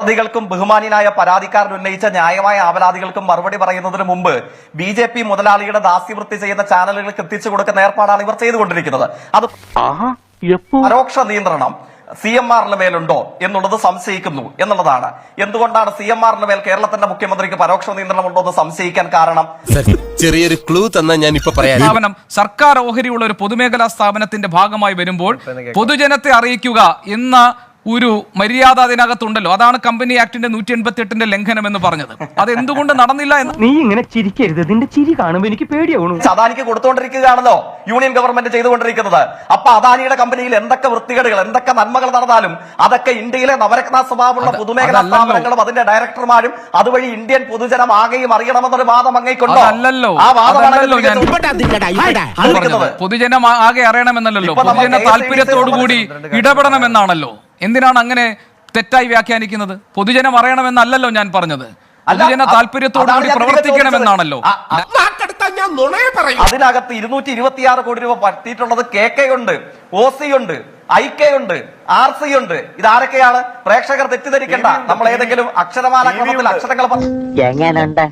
പരാതികൾക്കും ബഹുമാനിയായ പരാതിക്കാരൻ ഉന്നയിച്ച ന്യായമായ ആവലാതികൾക്കും മറുപടി പറയുന്നതിന് മുമ്പ് ബി ജെ പി മുതലാളിയുടെ ദാസ്യവൃത്തി ചെയ്യുന്ന ചാനലുകൾക്ക് എത്തിച്ചു കൊടുക്കുന്ന ഏർപ്പാടാണ് ഇവർ ചെയ്തുകൊണ്ടിരിക്കുന്നത്. അത് പരോക്ഷ നിയന്ത്രണം സി എം ആറിന് മേലുണ്ടോ എന്നുള്ളത് സംശയിക്കുന്നു എന്നുള്ളതാണ്. എന്തുകൊണ്ടാണ് സി എം ആറിന് മേൽ കേരളത്തിന്റെ മുഖ്യമന്ത്രിക്ക് പരോക്ഷ നിയന്ത്രണം ഉണ്ടോ എന്ന് സംശയിക്കാൻ കാരണം? ചെറിയൊരു ക്ലൂ തന്നെ ഞാൻ ഇപ്പൊ പറയാം സ്ഥാപനം സർക്കാർ ഓഹരിയുള്ള ഒരു പൊതുമേഖലാ സ്ഥാപനത്തിന്റെ ഭാഗമായി വരുമ്പോൾ പൊതുജനത്തെ അറിയിക്കുക എന്ന ഒരു മര്യാദ അതിനകത്തുണ്ടല്ലോ. അതാണ് കമ്പനി ആക്ടിന്റെ നൂറ്റി എൺപത്തി എട്ടിന്റെ ലംഘനം എന്ന് പറഞ്ഞത്. അത് എന്തുകൊണ്ട് നടന്നില്ല എന്ന് നീ ഇങ്ങനെ ചിരിക്കരുത്. നിന്റെ ചിരി കാണുമ്പോ എനിക്ക് പേടിയാവണു അദാനിക്ക് കൊടുത്തുകൊണ്ടിരിക്കുകയാണല്ലോ യൂണിയൻ ഗവൺമെന്റ് ചെയ്തുകൊണ്ടിരിക്കുന്നത്. അപ്പൊ അദാനിയുടെ കമ്പനിയിൽ എന്തൊക്കെ വൃത്തികേടുകൾ എന്തൊക്കെ നന്മകൾ നടന്നാലും അതൊക്കെ ഇന്ത്യയിലെ നവരത്ന സ്വഭാവമുള്ള പൊതുമേഖലാ സ്ഥാപനങ്ങളും അതിന്റെ ഡയറക്ടർമാരും അതുവഴി ഇന്ത്യൻ പൊതുജനം ആകെയും അറിയണമെന്നൊരു വാദം അങ്ങേക്കുണ്ടോ? അല്ലല്ലോ ആ വാദം പൊതുജനം ആകെ അറിയണമെന്നല്ലോ പൊതുജന KSIC താല്പര്യത്തോടുകൂടി ഇടപെടണമെന്നാണല്ലോ. എന്തിനാണ് അങ്ങനെ തെറ്റായി വ്യാഖ്യാനിക്കുന്നത്? പൊതുജനം അറിയണമെന്നല്ലല്ലോ ഞാൻ പറഞ്ഞത്. പൊതുജന താല്പര്യത്തോടുകൂടി പ്രവർത്തിക്കണമെന്നാണല്ലോ. അതിനകത്ത് ഇരുന്നൂറ്റി ഇരുപത്തിയാറ് കോടി രൂപ പറ്റിയിട്ടുള്ളത് കെ കെ ഉണ്ട് ഒ സി ഉണ്ട് ഐ കെ ഉണ്ട് ആർ സി ഉണ്ട്. ഇതാരൊക്കെയാണ്? പ്രേക്ഷകർ തെറ്റിദ്ധരിക്കണ്ട. നമ്മൾ ഏതെങ്കിലും അക്ഷരമാല ക്രമത്തിൽ അക്ഷരങ്ങൾ എങ്ങനുണ്ട്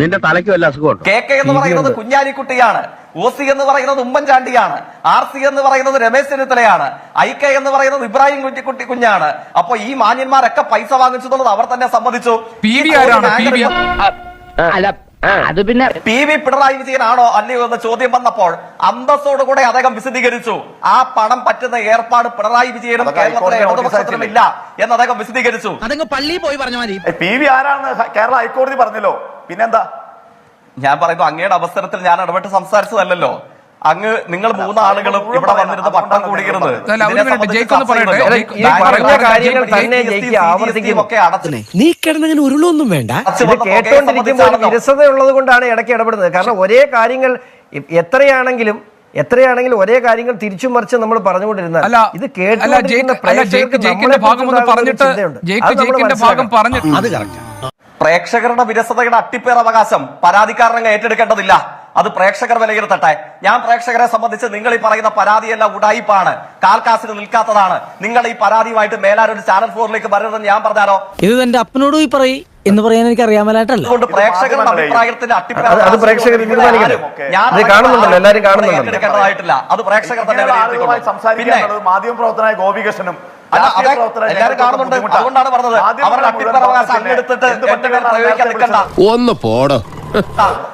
നിന്റെ തലയ്ക്ക് വല്ല അസുഖം കെ കെ എന്ന് പറയുന്നത് കുഞ്ഞാലിക്കുട്ടിയാണ്. ഒ സി എന്ന് പറയുന്നത് ഉമ്മൻചാണ്ടിയാണ് ആർ സി എന്ന് പറയുന്നത് രമേശ് ചെന്നിത്തലയാണ് ഐ കെ എന്ന് പറയുന്നത് ഇബ്രാഹിം കുറ്റിക്കുട്ടി കുഞ്ഞാണ്. അപ്പൊ ഈ മാന്യന്മാരൊക്കെ പൈസ വാങ്ങിച്ചു എന്നുള്ളത് അവർ തന്നെ സമ്മതിച്ചു. ആരാണ്? അത് പിന്നെ പി വി പിണറായി വിജയനാണോ അല്ലയോ എന്ന ചോദ്യം വന്നപ്പോൾ അന്തസ്സോടുകൂടെ അദ്ദേഹം വിശദീകരിച്ചു. ആ പണം പറ്റുന്ന ഏർപ്പാട് പിണറായി വിജയനും കേരളത്തിലെ ഇടതുപക്ഷത്തിനും ഇല്ല എന്ന് അദ്ദേഹം വിശദീകരിച്ചു. അതങ്ങ് പള്ളിയിൽ പോയി പറഞ്ഞ മതി. പി വി ആരാണെന്ന് കേരള ഹൈക്കോടതി പറഞ്ഞല്ലോ. പിന്നെന്താ? ഞാൻ പറയുന്നു അങ്ങയുടെ അവസരത്തിൽ ഞാൻ ഇടപെട്ട് സംസാരിച്ചതല്ലല്ലോ. അങ്ങ് നിങ്ങൾ മൂന്നാളുകളും ഇവിടെ വന്നിരുന്ന പട്ടം കൂടിയിരുന്നത്. നീ കിടന്നങ്ങനെ ഉരുളൊന്നും വേണ്ട. കേട്ടോണ്ടിരിക്കുമ്പോൾ ഒരു വിരസത ഉള്ളത് കൊണ്ടാണ് ഇടയ്ക്ക് ഇടപെടുന്നത്. കാരണം ഒരേ കാര്യങ്ങൾ എത്രയാണെങ്കിലും എത്രയാണെങ്കിലും ഒരേ കാര്യങ്ങൾ തിരിച്ചു മറിച്ച് നമ്മൾ പറഞ്ഞുകൊണ്ടിരുന്നാൽ അല്ല ഇത് അത് കറക്റ്റ് പ്രേക്ഷകരുടെ വിരസതയുടെ അട്ടിപ്പേർ അവകാശം പരാതിക്കാരനങ്ങ് ഏറ്റെടുക്കേണ്ടതില്ല. അത് പ്രേക്ഷകർ വിലയിരുത്തട്ടെ. ഞാൻ പ്രേക്ഷകരെ സംബന്ധിച്ച് നിങ്ങൾ ഈ പറയുന്ന പരാതിയെല്ലാം ഉടായിപ്പാണ്. കാൽക്കാസിന് നിൽക്കാത്തതാണ്. നിങ്ങൾ ഈ പരാതിയുമായിട്ട് മേലാരൊരു ചാനൽ ഫോറിലേക്ക് വരരുതെന്ന് ഞാൻ പറഞ്ഞാലോ? ഇത് എന്റെ അപ്പനോട് പോയി പറയ് എന്ന് പറയാൻ എനിക്ക് അറിയാമലായിട്ടല്ല. അതുകൊണ്ട് പ്രേക്ഷകരുടെ അഭിപ്രായത്തിന്റെ അട്ടിപ്പേർ അത് അത് പ്രേക്ഷകർ കാണുന്നുണ്ടല്ലോ, എല്ലാവരും കാണുന്നുണ്ടല്ലോ. അത് പ്രേക്ഷകർ തന്നെ പിന്നെ മാധ്യമ പ്രവർത്തനായ ഗോപികൃഷ്ണനും എല്ലാവരും കാണുന്നുണ്ട്. അതുകൊണ്ടാണ് പറഞ്ഞത്. അവരുടെ അങ്ങെടുത്തിട്ട് പ്രയോഗിക്കാൻ നിൽക്കണ്ട. ഒന്ന് പോട.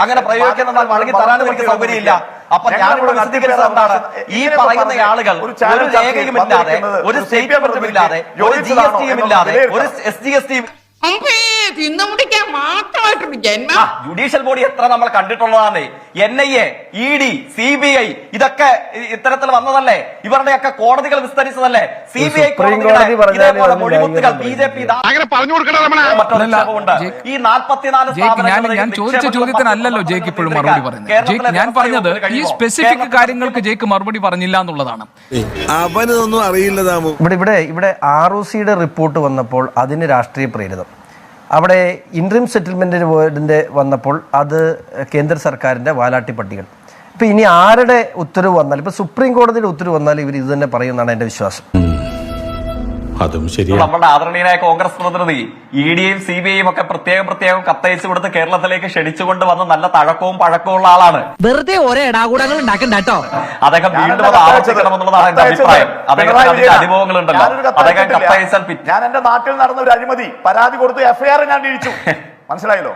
അങ്ങനെ പ്രയോഗിക്കുന്ന വഴങ്ങി തരാനും എനിക്ക് സൗകര്യമില്ല. അപ്പൊ ഞാനിവിടെ വിശദീകരിച്ചത് എന്താണ് ഈ പറയുന്ന ആളുകൾ ഒരു രേഖയുമില്ലാതെ ഒരു സ്റ്റേറ്റ്മെന്റും ഇല്ലാതെ ഒരു ജി എസ് ടിയും ഇല്ലാതെ ഒരു എസ് ജി എസ് ടിയും ജുഡീഷ്യൽ ബോഡി എത്ര നമ്മൾ കണ്ടിട്ടുള്ളതാണ് N I A E D C B I ഇതൊക്കെ ഇത്തരത്തിൽ വന്നതല്ലേ? ഇവരുടെയൊക്കെ കോടതികൾ വിസ്തരിച്ചതല്ലേ? സി ബി ഐ ഇതേപോലെ മൊഴിമുത്തുകൾ ബി ജെ പി ഈ നാൽപ്പത്തിനാല് ഞാൻ ചോദിച്ച ചോദ്യത്തിനല്ലല്ലോ ഇപ്പോഴും മറുപടി ഞാൻ പറഞ്ഞത് ഈ സ്പെസിഫിക് കാര്യങ്ങൾക്ക് ജയിക്ക് മറുപടി പറഞ്ഞില്ല എന്നുള്ളതാണ്. അവനൊന്നും അറിയില്ല താമു ഇവിടെ ഇവിടെ ഇവിടെ ആർ ഒ സിയുടെ റിപ്പോർട്ട് വന്നപ്പോൾ അതിന് രാഷ്ട്രീയ പ്രേരിതം. അവിടെ ഇൻട്രീം സെറ്റിൽമെന്റിന് പോയതിന്റെ വന്നപ്പോൾ അത് കേന്ദ്ര സർക്കാരിന്റെ വാലാട്ടി പട്ടികൾ ഇപ്പൊ ഇനി ആരുടെ ഉത്തരവ് വന്നാൽ ഇപ്പൊ സുപ്രീം കോടതിയുടെ ഉത്തരവ് വന്നാൽ ഇവർ ഇത് തന്നെ പറയുമെന്നാണ് എന്റെ വിശ്വാസം. അതും ശരിയാണ്. നമ്മുടെ ആദരണീയനായ കോൺഗ്രസ് പ്രതിനിധി ഇ ഡിയും സി ബി ഐയും ഒക്കെ പ്രത്യേകം പ്രത്യേകം കത്തയച്ചു കൊടുത്ത് കേരളത്തിലേക്ക് ക്ഷണിച്ചുകൊണ്ട് വന്ന് നല്ല തഴക്കവും പഴക്കവും ഉള്ള ആളാണ്. വെറുതെ ഓരോ ഇടാകൂടങ്ങൾ ഉണ്ടാക്കണ്ടോ അദ്ദേഹം വീണ്ടും അത്. ആവർത്തിക്കണമെന്നുള്ളതാണ് എന്റെ അഭിപ്രായം. അദ്ദേഹത്തിന് അനുഭവങ്ങൾ അതിന്റെ. അനുഭവങ്ങളുണ്ടല്ലോ. അദ്ദേഹം കത്തയച്ചാൽ ഞാൻ എന്റെ നാട്ടിൽ നടന്ന ഒരു അഴിമതി പരാതി കൊടുത്ത് എഫ്ഐആർ ഞാൻ ഇടിച്ചു. മനസ്സിലായല്ലോ?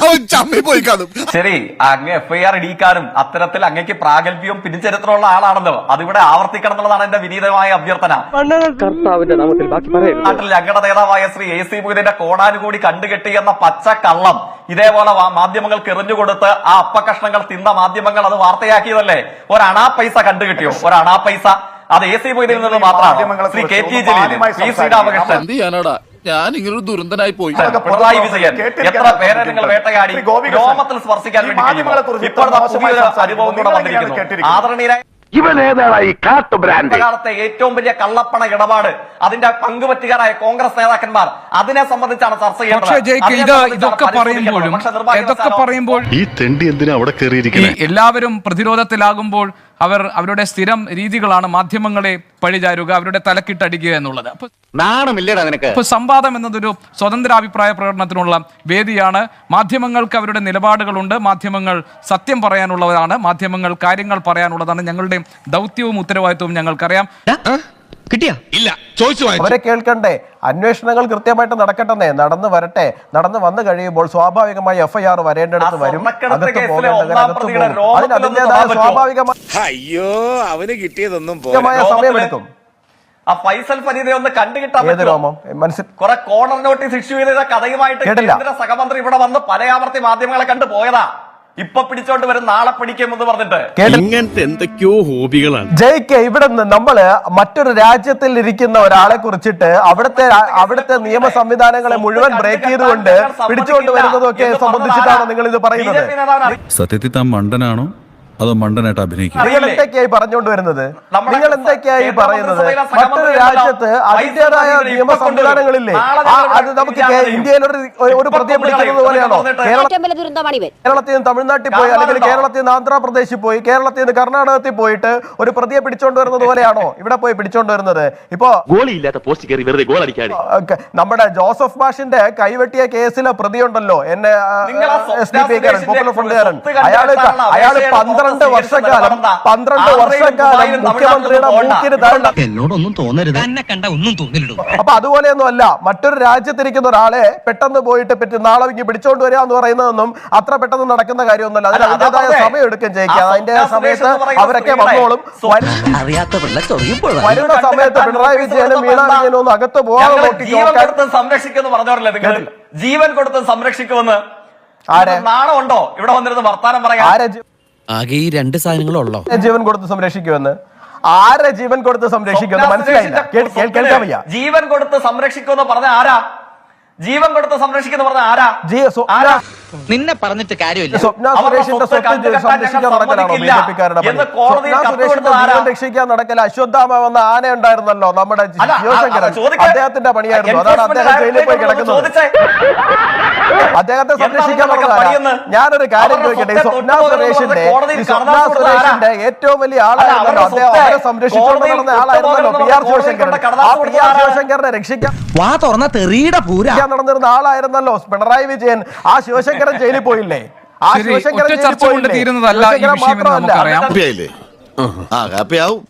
അവൻ ചമ്മി പോയി കാണും. ശരി അങ്ങ് എഫ്ഐആർ ഇടിക്കാനും അത്തരത്തിൽ അങ്ങേക്ക് പ്രാഗൽഭ്യവും പിന്നിച്ചരിത്രമുള്ള ആളാണല്ലോ അതിവിടെ ആവർത്തിക്കണം എന്നുള്ളതാണ് എന്റെ വിനീതമായ അഭ്യർത്ഥന. നാട്ടിൽ ഞങ്ങളുടെ നേതാവായ ശ്രീ എ സി മൊയ്തീന്റെ കോടാനുകൂടി കണ്ടുകെട്ടി എന്ന പച്ച കള്ളം ഇതേപോലെ മാധ്യമങ്ങൾക്ക് എറിഞ്ഞുകൊടുത്ത് ആ അപ്പകഷ്ണങ്ങൾ തിന്ന മാധ്യമങ്ങൾ അത് വാർത്തയാക്കിയതല്ലേ? ഒരണാ പൈസ കണ്ടുകിട്ടിയോ? ഒരണാ പൈസ. അത് എ സി മൊയ്തീനിൽ നിന്ന് മാത്രമാണ്? Shri K T Jaleel Shri P ഞാൻ ഇങ്ങനൊരു ദുരന്തനായി പോയി. പിണറായി വിജയൻ. എത്ര പേരെ നിങ്ങൾ വേട്ടയാടി? രോമത്തിൽ സ്പർശിക്കാൻ വേണ്ടി. അനുഭവം കൂടെ വന്നിരിക്കുന്നു. ബ്രാൻഡ് കാലത്തെ ഏറ്റവും വലിയ കള്ളപ്പണ ഇടപാട്. അതിന്റെ പങ്കുപറ്റുകാരായ കോൺഗ്രസ് നേതാക്കന്മാർ. അതിനെ സംബന്ധിച്ചാണ് ചർച്ച ചെയ്യുന്നത് ഈ തെണ്ടി എന്തിനാ അവിടെ എല്ലാവരും പ്രതിരോധത്തിലാകുമ്പോൾ അവർ അവരുടെ സ്ഥിരം രീതികളാണ് മാധ്യമങ്ങളെ പഴിചാരുക അവരുടെ തലക്കിട്ടടിക്കുക എന്നുള്ളത്. അപ്പൊ നാണമില്ലടാ നിനക്ക്? ഇപ്പൊ സംവാദം എന്നതൊരു സ്വതന്ത്ര അഭിപ്രായ പ്രകടനത്തിനുള്ള വേദിയാണ്. മാധ്യമങ്ങൾക്ക് അവരുടെ നിലപാടുകളുണ്ട്. മാധ്യമങ്ങൾ സത്യം പറയാനുള്ളവരാണ്. മാധ്യമങ്ങൾ കാര്യങ്ങൾ പറയാനുള്ളതാണ്. ഞങ്ങളുടെ ദൗത്യവും ഉത്തരവാദിത്വവും ഞങ്ങൾക്കറിയാം. കിട്ടിയാ? ഇല്ല ചോദിച്ചു അവരെ കേൾക്കണ്ടേ? അന്വേഷണങ്ങൾ കൃത്യമായിട്ട് നടക്കട്ടെ നടന്നു വരട്ടെ. നടന്നു വന്നു കഴിയുമ്പോൾ സ്വാഭാവികമായി എഫ്ഐആർ വരേണ്ടടുത്ത് വരും. സ്വർണക്കടത്ത് അകത്ത് കേസിലെ പോകേണ്ടവർ അകത്ത് പോകും. അതിന് അതിന്റെതായ സ്വാഭാവികമായ അയ്യോ അവന് കിട്ടിയതൊന്നും സമയമെടുക്കും. ആ ഫൈസൽ ഫരീദെ ഒന്ന് കണ്ടുകിട്ടാൻ കുറെ കോർണർ നോട്ടീസ് ഇഷ്യൂ ചെയ്ത കഥയുമായിട്ട് കേന്ദ്ര സഹമന്ത്രി ഇവിടെ വന്ന് പലയാവർത്തി മാധ്യമങ്ങളെ കണ്ടു പോയതാ ഇപ്പൊ പിടിച്ചോണ്ട് വരും നാളെ പിടിക്കും എന്ന് പറഞ്ഞിട്ട് ഇങ്ങനത്തെ എന്തൊക്കെയോ ഹോബികളാണ്. ജയ്ക്ക് ഇവിടെ നിന്ന് നമ്മൾ മറ്റൊരു രാജ്യത്തിൽ ഇരിക്കുന്ന ഒരാളെ കുറിച്ചിട്ട് അവിടുത്തെ അവിടുത്തെ നിയമ സംവിധാനങ്ങളെ മുഴുവൻ ബ്രേക്ക് ചെയ്തുകൊണ്ട് പിടിച്ചുകൊണ്ട് വരുന്നതൊക്കെ സംബന്ധിച്ചിട്ടാണ് നിങ്ങൾ ഇത് പറയുന്നത്? സത്യത്തിൽ താൻ മണ്ടനാണോ? അതോ മണ്ടനായിട്ട് അഭിനയിക്കും. നിങ്ങൾ എന്തൊക്കെയായി പറഞ്ഞുകൊണ്ട് വരുന്നത്? നിങ്ങൾ എന്തൊക്കെയായി പറയുന്നത്? മറ്റൊരു രാജ്യത്ത്. അതിന്റേതായ നിയമ സംവിധാനങ്ങളില്ലേ? ആ, അത് നമുക്ക് ഇന്ത്യയിലൊരു കേ- ഒരു ഒരു പ്രതിയെ പിടിക്കുന്നത് പോലെയാണോ കേരള ഏറ്റവും വലിയ ദുരന്തമാണ് ഇവൻ കേരളത്തിൽ നിന്ന് തമിഴ്നാട്ടിൽ പോയി അല്ലെങ്കിൽ കേരളത്തിൽ നിന്ന് ആന്ധ്രാപ്രദേശിൽ പോയി കേരളത്തിൽ നിന്ന് കർണാടകത്തിൽ പോയിട്ട് ഒരു പ്രതിയെ പിടിച്ചോണ്ട് വരുന്നത് പോലെയാണോ? ഇവിടെ പോയി പിടിച്ചോണ്ട് വരുന്നത്. ഇപ്പോ ഗോളിയില്ലാത്ത പോസ്റ്റ് കയറി വെറുതെ ഗോൾ നമ്മുടെ ജോസഫ് ബാഷിന്റെ കൈവെട്ടിയ കേസിലെ പ്രതിയുണ്ടല്ലോ. എന്നെ നിങ്ങൾ ആ എസ് ഡി പി കാരൻ പോപ്പുലർ ഫ്രണ്ട് ഫ്രണ്ടുകാരൻ സ്വത്ത് കണ്ടെത്താനുള്ള അയാൾ അയാൾ പന്ത്രണ്ട് പുറത്ത് വർഷക്കാലം പന്ത്രണ്ട്. വർഷക്കാലം മുഖ്യമന്ത്രിയുടെ മൂക്കിന് എന്നോടൊന്നും തോന്നരുത്. എന്നെ കണ്ട ഒന്നും തോന്നില്ലടോ അപ്പൊ അതുപോലെയൊന്നും അല്ല മറ്റൊരു രാജ്യത്തിരിക്കുന്ന ഒരാളെ പെട്ടെന്ന് പോയിട്ട് പറ്റി നാളെ ഇങ്ങ് പിടിച്ചോണ്ട് വരിക എന്ന് പറയുന്നതൊന്നും അത്ര പെട്ടെന്ന് നടക്കുന്ന കാര്യമൊന്നുമല്ല. അതിന് അല്ല, അതിന്റേതായ സമയം എടുക്കും ചെയ്യിക്കുക. അതിന്റെ സമയത്ത് അവരൊക്കെ വന്നോളും. അറിയാത്ത വരുന്ന സമയത്ത് പിണറായി വിജയനും വീണ ഒന്ന് ഒന്നും അകത്ത് പോകാതെ സംരക്ഷിക്കുമെന്ന് പറഞ്ഞവരല്ലേ നിങ്ങൾ. ജീവൻ കൊടുത്ത് സംരക്ഷിക്കുമെന്ന് ആരെ? നാണമുണ്ടോ ഇവിടെ വന്നിരുന്ന് വർത്താനം പറയാം ആകെ ഈ രണ്ട് സാധനങ്ങളുള്ളോ? ജീവൻ കൊടുത്ത് സംരക്ഷിക്കുമെന്ന്. ആരെ ജീവൻ കൊടുത്ത് സംരക്ഷിക്കുമെന്ന് മനസ്സിലായില്ല? ജീവൻ കൊടുത്ത് സംരക്ഷിക്കുമെന്ന് പറഞ്ഞ ആരാ? ജീവൻ കൊടുത്ത് സംരക്ഷിക്കുന്ന പറഞ്ഞ ആരാ? ജി ആരാ? നിന്നെ പറഞ്ഞിട്ട് കാര്യമില്ല. സ്വപ്ന സുരേഷിന്റെ സ്വത്ത് സംരക്ഷിക്കാൻ നടക്കലാണോ ബി ജെ പിക്കാരുടെ സ്വപ്ന സുരേഷിന്റെ ജീവൻ രക്ഷിക്കാൻ നടക്കല അശ്വത്ഥാമ വന്ന ആന ഉണ്ടായിരുന്നല്ലോ നമ്മുടെ ശിവശങ്കരൻ അദ്ദേഹത്തിന്റെ പണിയായിരുന്നു. അതാണ് അദ്ദേഹം ജയിലിൽ പോയി കിടക്കുന്നത്. അദ്ദേഹത്തെ സംരക്ഷിക്കാൻ? പണിയെന്ന്? ഞാനൊരു കാര്യം ചോദിക്കട്ടെ? സ്വപ്ന സുരേഷിന്റെ സ്വപ്ന? സുരേഷിന്റെ ഏറ്റവും വലിയ ആളായിരുന്നല്ലോ അദ്ദേഹം. അവരെ സംരക്ഷിച്ചുകൊണ്ട് നടന്ന ആളായിരുന്നല്ലോ പി ആർ ശിവശങ്കരൻ ആ പി ആർ ശിവശങ്കരനെ രക്ഷിക്കാൻ വാ തുറന്ന തെറിയുടെ പൂര. നടന്നിരുന്ന ആളായിരുന്നല്ലോ. പിണറായി വിജയൻ. ആ ശിവശങ്കരൻ ജയിലിൽ പോയില്ലേ ആ ശിവശങ്കരൻ ജയിലിൽ പോയില്ലേ? തീരുന്നതല്ല ഈ ശിവശങ്കരൻ വിഷയം എന്ന് മാത്രമല്ല. ഹാപ്പിയാവും